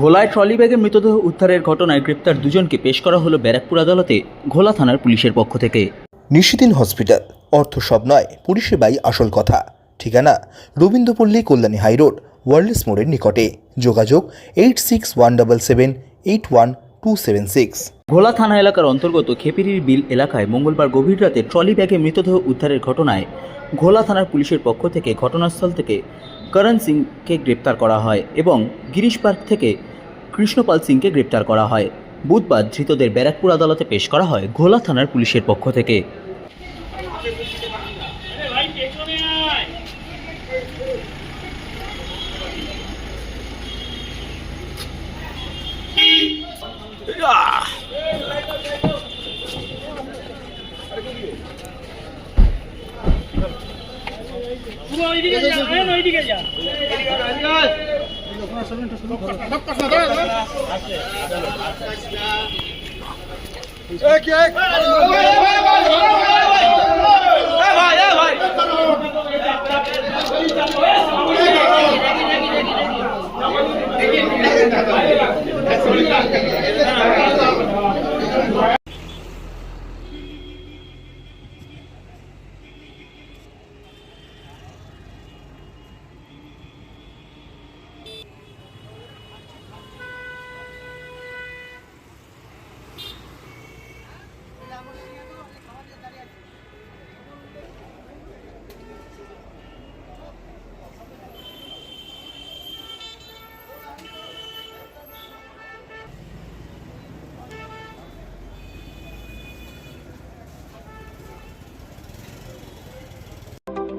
ঘোলায় trolley ব্যাগে মৃতদেহ উদ্ধারের ঘটনায় গ্রেপ্তার দুজনকে পেশ করা হলো ব্যারাকপুর আদালতে ঘোলা থানার পুলিশের পক্ষ থেকে। নিশিদিন হসপিটাল অর্থ সব নয় পরিষেবাই আসল কথা। ঠিকানা রবীন্দ্রপল্লী কল্যাণী হাইরোড ওয়ার্ল্ডস মোড়ের নিকটে। যোগাযোগ eight six one double seven eight one two seven six Ghola থানা এলাকার অন্তর্গত খেপিরির বিল এলাকায় মঙ্গলবার গভীর রাতে ট্রলি ব্যাগে মৃতদেহ উদ্ধারের ঘটনায় ঘোলা থানার পুলিশের পক্ষ থেকে ঘটনাস্থল থেকে করণ সিংকে গ্রেপ্তার করা হয় এবং গিরিশ পার্ক থেকে কৃষ্ণপাল সিংকে গ্রেপ্তার করা হয়। বুধবার ধৃতদের ব্যারাকপুর আদালতে পেশ করা হয় ঘোলা থানার পুলিশের পক্ষ থেকে। ওইদিকে যা ওইদিকে যা। ভাই